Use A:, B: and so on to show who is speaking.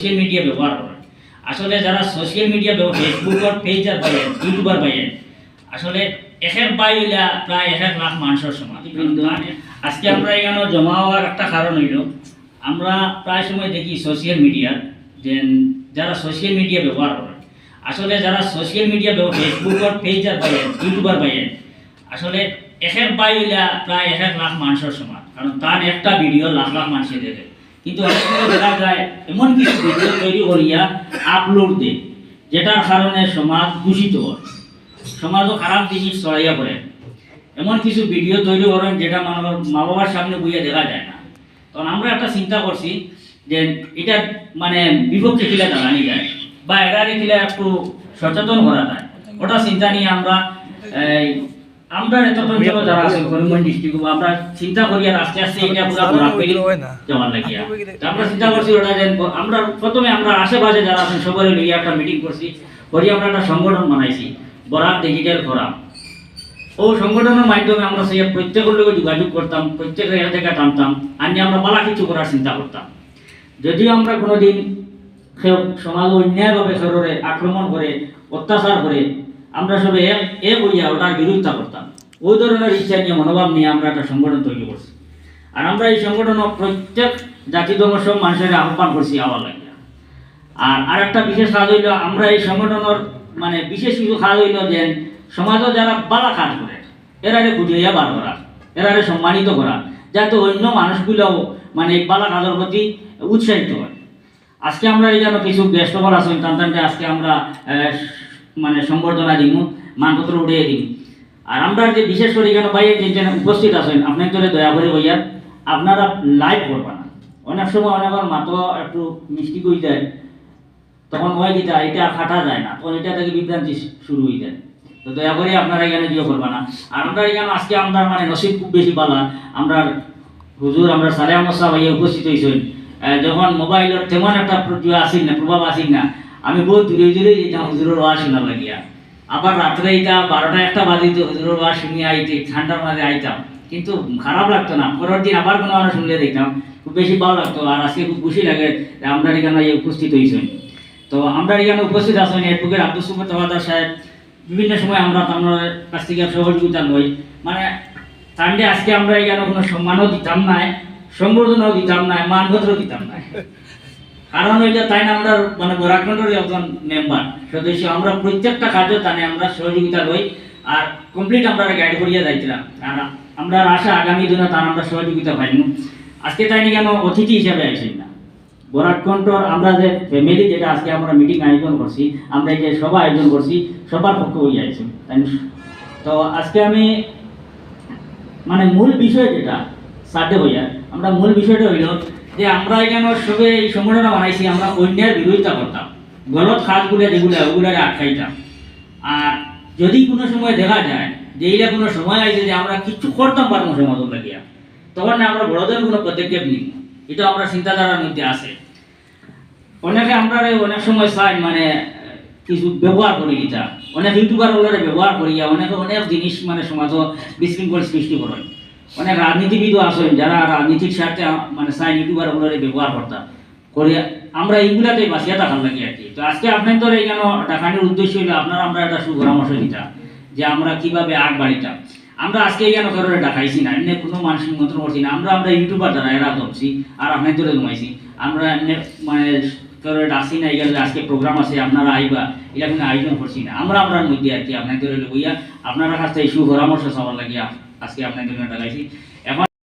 A: Social media ব্যবহার করে। আসলে যারা সোশ্যাল মিডিয়া ফেসবুকর পেজ আর পাইয়েন ইউটিউবার পাইয়েন আসলে এক এক বাই হইলা প্রায় এক এক লাখ মানুষের সমান। আজকে আমরা এখানে জমা হওয়ার একটা কারণ হইল আমরা প্রায় সময় দেখি সোশ্যাল মিডিয়ার যে যারা সোশ্যাল মিডিয়া ব্যবহার করে। আসলে যারা সোশ্যাল মিডিয়া ফেসবুকর পেজ আর পাইয়েন ইউটিউবার পাইয়েন আসলে এক এক বাই হইলা প্রায় এক এক লাখ মানুষের সমান। কারণ তার একটা ভিডিও লাখ লাখ মানুষে দেখে। কিন্তু অনেক দেখা যায়, এমন কিছু ভিডিও তৈরি করিয়া আপলোড দেয়, যেটার কারণে সমাজ দূষিত হয়, সমাজও খারাপ জিনিস ছড়াইয়া পড়ে। এমন কিছু ভিডিও তৈরি করেন যেটা মা বাবার সামনে বইয়া দেখা যায় না। তখন আমরা একটা চিন্তা করছি যে এটা মানে বিপক্ষে কিলা দাঁড়ানি যায়, বা এগারে কিলা একটু সচেতন করা যায়। ওটা চিন্তা নিয়ে আমরা আমরা এত অঞ্চল যারা আছে করিমগঞ্জ ডিস্ট্রিক্ট আমরা চিন্তা করি আর আস্তে আস্তে এটা পুরো পেরি যাওয়ার লাগিয়া তো আমরা চিন্তা করছি ওটা যে আমরা প্রথমে আমরা আশেপাশে যারা আছেন সবাই লইয়া একটা মিটিং করছি করি আমরা একটা সংগঠন বানাইছি বরাক ডিজিটাল ফোরাম ও সংগঠনের মাধ্যমে আমরা সেই প্রত্যেকের লোক যোগাযোগ করতাম প্রত্যেকের এখান থেকে টানতাম আনি আমরা পালা কিছু করার চিন্তা করতাম। যদিও আমরা কোনোদিন সমাজ অন্যায়ভাবে শরীরে আক্রমণ করে অত্যাচার করে আমরা সবে এক এক হইয়া ওটার বিরোধিতা করতাম। ওই ধরনের ইচ্ছা নিয়ে, মনোভাব নিয়ে আমরা একটা সংগঠন তৈরি করছি। আর আমরা এই সংগঠন প্রত্যেক জাতি, ধর্ম, সব মানুষের আহ্বান করছি আওয়ার লাগিয়া। আর আরেকটা বিশেষ কাজ হইল, আমরা এই সংগঠনের মানে বিশেষ কিছু কাজ হইল যে, সমাজও যারা বালা কাজ করে, এরারে খুঁজিয়া বার করা, এরারে সম্মানিত করা, যাতে অন্য মানুষগুলোও মানে এই বালা কাজের প্রতি উৎসাহিত হয়। আজকে আমরা এই যেন কিছু গেস্টবল আছেন টানটানটে আজকে আমরা মানে সম্বর্ধনা দিম, মানপত্র উঠিয়ে দিই আর আমরা যে বিশেষ করে এখানে বাইরে যে উপস্থিত আছেন আপনার তোরে দয়া করে ভাইয়া আপনারা লাইভ করবা না। অনেক সময় অনেকের মাতো একটু মিষ্টি হয়ে যায়, তখন ওই দিতা এটা খাটা যায় না, তখন এটা থেকে বিভ্রান্তি শুরু হয়ে যায়। তো দয়া করে আপনারা এখানে জিও করবা না। আর আমরা এখানে আজকে আমরা মানে নসিব খুব বেশি পালা। আমরা হুজুর, আমরা সালে সাহেব ভাইয়া উপস্থিত হয়েছেন যখন মোবাইলের তেমন একটা আসিল না, প্রভাব আসিল না আমি বহু দূরে দূরে যেতাম, হুজুরের ওয়াজ শোনা লাগিয়া। আবার রাত্রে এটা বারোটা একটা বাজিত, হুজুরের ওয়াজ শুনিয়ে আইতে, ঠান্ডার মাঝে আইতাম। কিন্তু খারাপ লাগতো না। পরের দিন আবার কোনো আমরা শুনলে দেখতাম, খুব বেশি ভালো লাগতো। আর আজকে খুব খুশি লাগে আমরা এখানে উপস্থিত হয়েছেন তো আমরা এখানে উপস্থিত আছেন এডভোকেট আব্দুল সুমত তাওয়াদার সাহেব। বিভিন্ন সময় আমরা আপনার কাছ থেকে সহযোগিতা লই। মানে সানডে আজকে আমরা এখানে কোনো সম্মানও দিতাম নাই সম্বর্ধনাও দিতাম নাই মানপত্রও দিতাম নাই। কারণ হইলে তাই না আমরা মানে গোরাখণ্ডের একজন মেম্বার সদস্য, আমরা প্রত্যেকটা কাজে তানে আমরা সহযোগিতা লই আর কমপ্লিট আমরা গাইড করিয়া যাইছিলাম আর আমরা আশা আগামী দিনে তার আমরা সহযোগিতা পাইনি আজকে তাই কেন অতিথি হিসাবে আইসেন না? বরাকণ্ঠর আমরা যে ফ্যামিলি যেটা আজকে আমরা মিটিং আয়োজন করছি, আমরা এই যে সভা আয়োজন করছি, সবার পক্ষ হয়ে আইছি। তাই? তো আজকে আমি মানে মূল বিষয় যেটা সাথে হইয়া, আমরা মূল বিষয়টা হইল যে আমরা এখানে সবে এই সংগঠনটা বানাইছি, আমরা অন্যায়ের বিরোধিতা করতাম। গলত খাতগুলো যেগুলো, ওগুলারে আটকাইতাম। আর যদি কোনো সময় দেখা যায় যে এইটা কোনো সময় আছে যে আমরা কিছু করতাম পারব সমাজ লাগিয়া তখন না আমরা বড়দের কোনো পদক্ষেপ নিই এটা আমরা চিন্তাধারার মধ্যে আছে। অনেকে আমরা অনেক সময় চাই মানে কিছু ব্যবহার করি এটা। অনেক ইউটিউবার ওগুলো ব্যবহার করিয়া অনেকে অনেক জিনিস মানে সমাজ বিশৃঙ্খল সৃষ্টি করেন। অনেক রাজনীতিবিদও আছেন, যারা রাজনীতির স্বার্থে মানে চাই ইউটিউবার ওগুলো ব্যবহার করতাম করে আমরা এইগুলাতে বাঁচিয়ে থাকার লাগে আর কি। তো আজকে আপনাদের এখানে দেখানোর উদ্দেশ্য হলো, আপনারা আমরা একটা সুপরামর্শ দিতাম, যে আমরা কীভাবে আগ বাড়িতাম। আমরা আজকে এখানে কারোর দেখাইছি না, এমনি কোনো মানুষ নিমন্ত্রণ করছি না। আমরা আমরা ইউটিউবার দ্বারা এরা ধরছি, আর আপনাদের জমাইছি আমরা এমনি মানে কারোর ডাকছি না এখানে আজকে প্রোগ্রাম আছে, আপনারা আইবা এটা কোনো আয়োজন করছি না। আমরা আমরার মধ্যে আর কি আপনাদের লইয়া, আপনারা কাছ থেকে সুপরামর্শ সবার লাগিয়া আজকে আপনাদের জন্য ডাকাইছি এখন